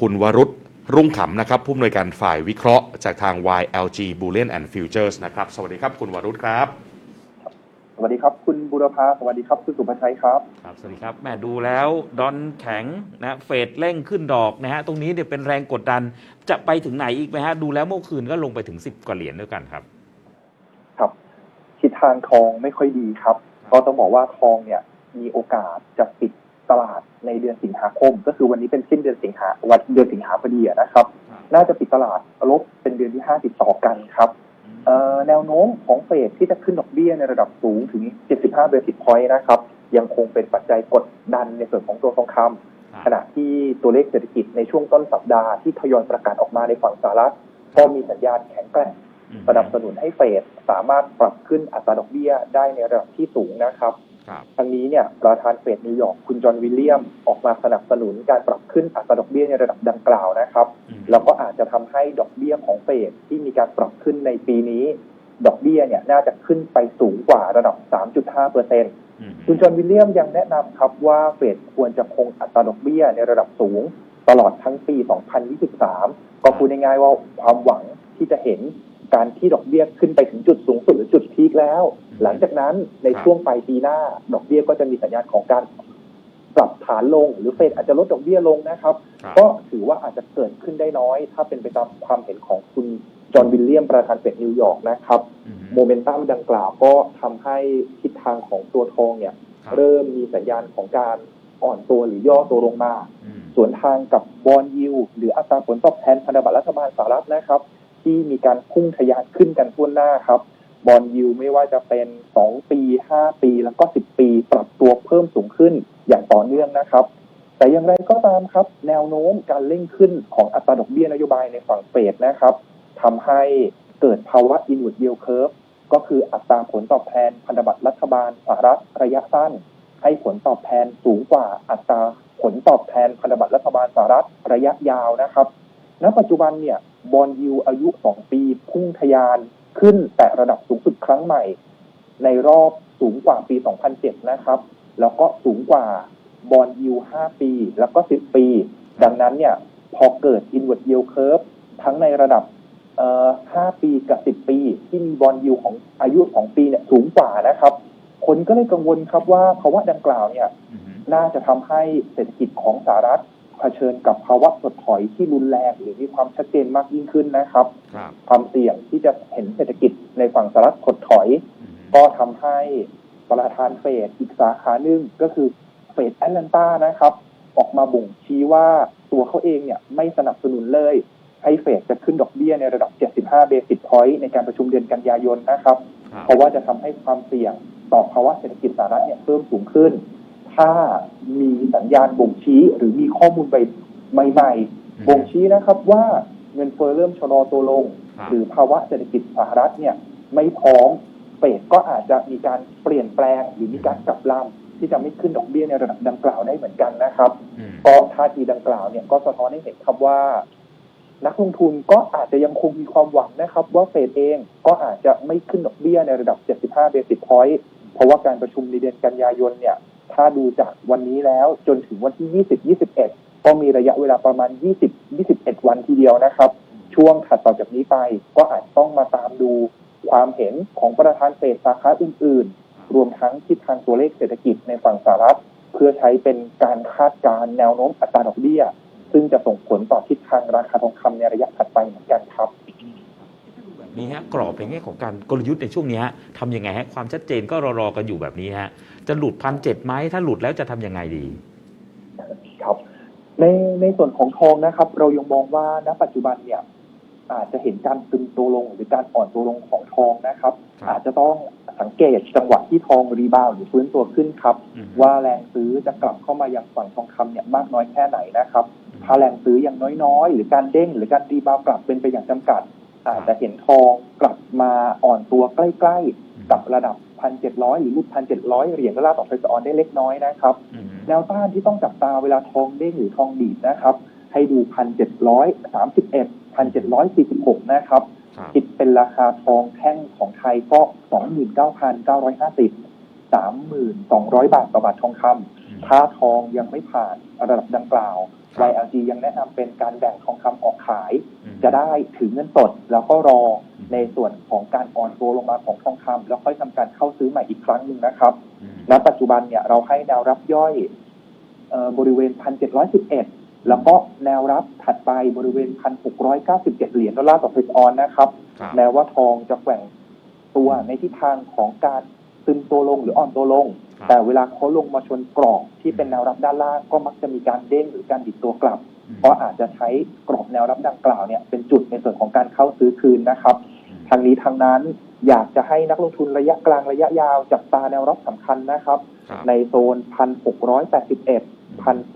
คุณวรุษรุ่งขำนะครับผู้อำนวยการฝ่ายวิเคราะห์จากทาง YLG Bullion and Futures นะครับ สวัสดีครับคุณวรุษครับ สวัสดีครับคุณบุรพาสวัสดีครับคุณสุภชัยครับครับ สวัสดีครับแหม่ดูแล้วดอนแข็งนะเฟดเร่งขึ้นดอกนะฮะตรงนี้เนี่ยเป็นแรงกดดันจะไปถึงไหนอีกไหมฮะดูแล้วเมื่อคืนก็ลงไปถึง 10 กว่าเหรียญด้วยกันครับ ครับทิศทางทองไม่ค่อยดีครับก็ต้องบอกว่าทองเนี่ยมีโอกาสจะปิด ตลาดในเดือนสิงหาคม ก็คือวันนี้เป็นสิ้นเดือนสิงหาวันเดือนสิงหาพอดีอะนะครับ น่าจะปิดตลาดลบเป็นเดือนที่ห้าติดต่อกันครับเอ่อแนวโน้มของเฟดที่จะขึ้นดอกเบี้ยในระดับสูงถึง 75 basis point นะครับ ยังคงเป็นปัจจัยกดดันในส่วนของตัวทองคำขณะที่ตัวเลขเศรษฐกิจในช่วงต้นสัปดาห์ที่ทยอยประกาศออกมาในฝั่งสหรัฐก็มีสัญญาณแข็งแกร่งสนับสนุนให้เฟดสามารถปรับขึ้นอัตราดอกเบี้ยได้ในระดับที่สูงนะครับครับ ทั้งนี้เนี่ยประธานเฟดนิวยอร์กคุณจอห์นวิลเลียมออกมาสนับสนุนการปรับขึ้นอัตราดอกเบี้ยในระดับดังกล่าวนะครับ แล้วก็อาจจะทำให้ดอกเบี้ยของเฟดที่มีการปรับขึ้นในปีนี้ ดอกเบี้ยเนี่ยน่าจะขึ้นไปสูงกว่าระดับ 3.5เปอร์เซ็นต์อืมคุณจอห์นวิลเลียมยังแนะนำครับว่าเฟดควรจะคงอัตราดอกเบี้ยในระดับสูง ตลอดทั้งปี 2023 ก็พูดง่ายๆว่าความหวังที่จะเห็น การที่ดอกเบี้ยขึ้นไปถึงจุดสูงสุดหรือจุดพีคแล้ว หลังจากนั้นในช่วงปลายปีหน้า ดอกเบี้ยก็จะมีสัญญาณของการปรับฐานลงหรือเฟดอาจจะลดดอกเบี้ยลงนะครับครับก็ถือว่าอาจจะเกิดขึ้นได้น้อย ถ้าเป็นไปตามความเห็นของคุณจอห์นวิลเลียมประธานเฟดนิวยอร์กนะครับอืมโมเมนตัมดังกล่าวก็ทำให้ทิศทางของตัวทองเนี่ยครับเริ่มมีสัญญาณของการอ่อนตัวหรือย่อตัวลงมาอืมสวนทางกับบอลยิวหรืออัตราผลตอบแทนพันธบัตรรัฐบาลสหรัฐนะครับ ที่มีการพุ่งทะยานขึ้นกันทั่วหน้าครับบอลยิวไม่ว่าจะเป็น 2 ปี 5 ปี แล้วก็ 10 ปี ปรับตัวเพิ่มสูงขึ้นอย่างต่อเนื่องนะครับ แต่อย่างไรก็ตามครับ แนวโน้มการเร่งขึ้นของอัตราดอกเบี้ยนโยบายในฝั่งเฟดนะครับทำให้เกิดภาวะ inward yield curve ก็คืออัตราผลตอบแทนพันธบัตรรัฐบาลสหรัฐระยะสั้น ให้ผลตอบแทนสูงกว่าอัตราผลตอบแทนพันธบัตรรัฐบาลสหรัฐระยะยาวนะครับ ณ ปัจจุบันเนี่ย บอลยูอายุ 2 ปี พุ่งทะยานขึ้นแต่ระดับสูงสุดครั้งใหม่ ในรอบสูงกว่าปี 2007 นะครับ แล้วก็สูงกว่าบอลยู5 ปี แล้วก็ 10 ปี ดังนั้นเนี่ย พอเกิด inward yield curve ทั้งในระดับเอ่อ5ปีกับ 10 ปี ที่มีบอลยูของอายุ 2 ปีเนี่ยสูงกว่านะครับ คนก็เลยกังวลครับว่าภาวะดังกล่าวเนี่ยอืมน่าจะทำให้เศรษฐกิจของสหรัฐ เผชิญกับภาวะถดถอยที่รุนแรงหรือมีความชัดเจนมากยิ่งขึ้นนะครับครับความเสี่ยงที่จะเห็นเศรษฐกิจในฝั่งสหรัฐถดถอยอืมก็ทำให้ประธานเฟดอีกสาขาหนึ่งก็คือเฟดแอตแลนตานะครับ ออกมาบ่งชี้ว่าตัวเขาเองเนี่ยไม่สนับสนุนเลย ให้เฟดจะขึ้นดอกเบี้ยในระดับ 75 เบสิสพอยต์ในการประชุมเดือนกันยายนนะครับครับเพราะว่าจะทำให้ความเสี่ยงต่อภาวะเศรษฐกิจสหรัฐเนี่ยเพิ่มสูงขึ้น ถ้ามีสัญญาณบ่งชี้หรือมีข้อมูลใหม่ๆบ่งชี้นะครับว่าเงินเฟ้อเริ่มชะลอตัวลงครับหรือภาวะเศรษฐกิจสหรัฐเนี่ยไม่พร้อมเฟดก็อาจจะมีการเปลี่ยนแปลงหรือมีการกลับลำที่จะไม่ขึ้นดอกเบี้ยในระดับดังกล่าวได้เหมือนกันนะครับอืมก็ท่าทีดังกล่าวเนี่ยก็สะท้อนให้เห็นครับว่า นักลงทุนก็อาจจะยังคงมีความหวังนะครับ ว่าเฟดเองก็อาจจะไม่ขึ้นดอกเบี้ยในระดับ 75 เบสิสพอยต์เพราะว่าการประชุมในเดือนกันยายนเนี่ย ถ้าดูจากวันนี้แล้วจนถึงวันที่ 20 21 ก็มีระยะเวลาประมาณ 20 21 วันทีเดียวนะครับ ช่วงถัดต่อจากนี้ไป ก็อาจต้องมาตามดูความเห็นของประธานเฟดสาขาอื่น ๆ รวมทั้งทิศทางตัวเลขเศรษฐกิจในฝั่งสหรัฐ เพื่อใช้เป็นการคาดการณ์แนวโน้มอัตราดอกเบี้ย ซึ่งจะส่งผลต่อทิศทางราคาทองคำในระยะถัดไปเหมือนกันครับ นี้ฮะกรอบในแง่ของการกลยุทธ์ในช่วงนี้ฮะทำยังไงฮะความชัดเจนก็รอๆกันอยู่แบบนี้ฮะจะหลุดพันเจ็ดไหมถ้าหลุดแล้วจะทำยังไงดี ครับ ในในส่วนของทองนะครับ เรายังมองว่าณปัจจุบันเนี่ยอาจจะเห็นการตึงตัวลงหรือการอ่อนตัวลงของทองนะครับครับ อาจจะต้องสังเกตจังหวะที่ทองรีบาวด์หรือฟื้นตัวขึ้นครับอืมว่าแรงซื้อจะกลับเข้ามายังฝั่งทองคำเนี่ยมากน้อยแค่ไหนนะครับ ถ้าแรงซื้ออย่างน้อยๆ หรือการเด้งหรือการรีบาวด์กลับเป็นไปอย่างจำกัด อาจจะเห็นทองกลับมาอ่อนตัวใกล้ ๆ กับระดับ 1,700 หรือรูป1,700 เหรียญดอลลาร์ต่อเทรซออนได้เล็กน้อยนะครับอืมแนวต้านที่ต้องจับตาเวลาทองเด้งหรือทองดีดนะครับ ให้ดู 1,731 1,746 นะครับครับ คิดเป็นราคาทองแท่งของไทยก็ 29,950 3,200 บาทต่อบาททองคำถ้าทองยังไม่ผ่านระดับดังกล่าวครับ YLG ยังแนะนำเป็นการแบ่งทองคำออกขายอืม จะได้ถือเงินสดแล้วก็รอในส่วนของการอ่อนตัวลงมาของทองคำแล้วค่อยทำการเข้าซื้อใหม่อีกครั้งหนึ่งนะครับอืมณปัจจุบันเนี่ยเราให้แนวรับย่อยเอ่อบริเวณ 1,711 แล้วก็แนวรับถัดไปบริเวณ 1,697 เหรียญดอลลาร์ต่อฟิสออนนะครับครับแม้ว่าทองจะแกว่งตัวในทิศทางของการซึมตัวลงหรืออ่อนตัวลงครับแต่เวลาเขาลงมาชนกรอบที่เป็นแนวรับด้านล่างก็มักจะมีการเด้งหรือการดิดตัวกลับอืม เพราะอาจจะใช้กรอบแนวรับดังกล่าวเนี่ยเป็นจุดในส่วนของการเข้าซื้อคืนนะครับ ทางนี้ทางนั้นอยากจะให้นักลงทุนระยะกลางระยะยาวจับตาแนวรับสำคัญนะครับครับ ในโซน 1,681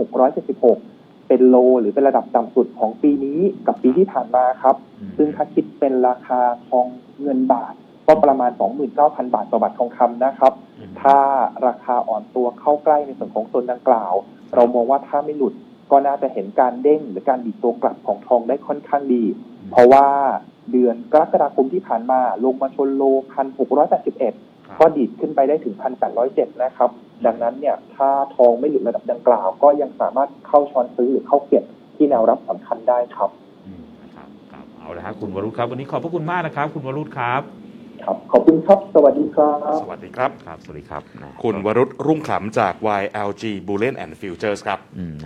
1,676 เป็นโล หรือเป็นระดับต่ำสุดของปีนี้กับปีที่ผ่านมาครับอืมซึ่งถ้าคิดเป็นราคาทองเงินบาทก็ประมาณ 29,000 บาทต่อบาททองคำนะครับอืมถ้าราคาอ่อนตัวเข้าใกล้ในส่วนของโซนดังกล่าว เรามองว่าถ้าไม่หลุด ก็น่าจะเห็นการเด้งหรือการดีดตัวกลับของทองได้ค่อนข้างดี เพราะว่าเดือนกรกฎาคมที่ผ่านมาลงมาชนโล1,681ครับก็ดีดขึ้นไปได้ถึง1,807นะครับ ดังนั้นเนี่ยถ้าทองไม่หลุดระดับดังกล่าว ก็ยังสามารถเข้าช้อนซื้อหรือเข้าเก็บที่แนวรับสำคัญได้ครับอืมนะครับครับเอาละครับคุณวรุษครับ วันนี้ขอบพระคุณมากนะครับ คุณวรุษครับครับขอบคุณครับ สวัสดีครับ สวัสดีครับ ครับ สวัสดีครับนะคุณวรุษรุ่งขำจาก YLG Bullion and Futures ครับอืม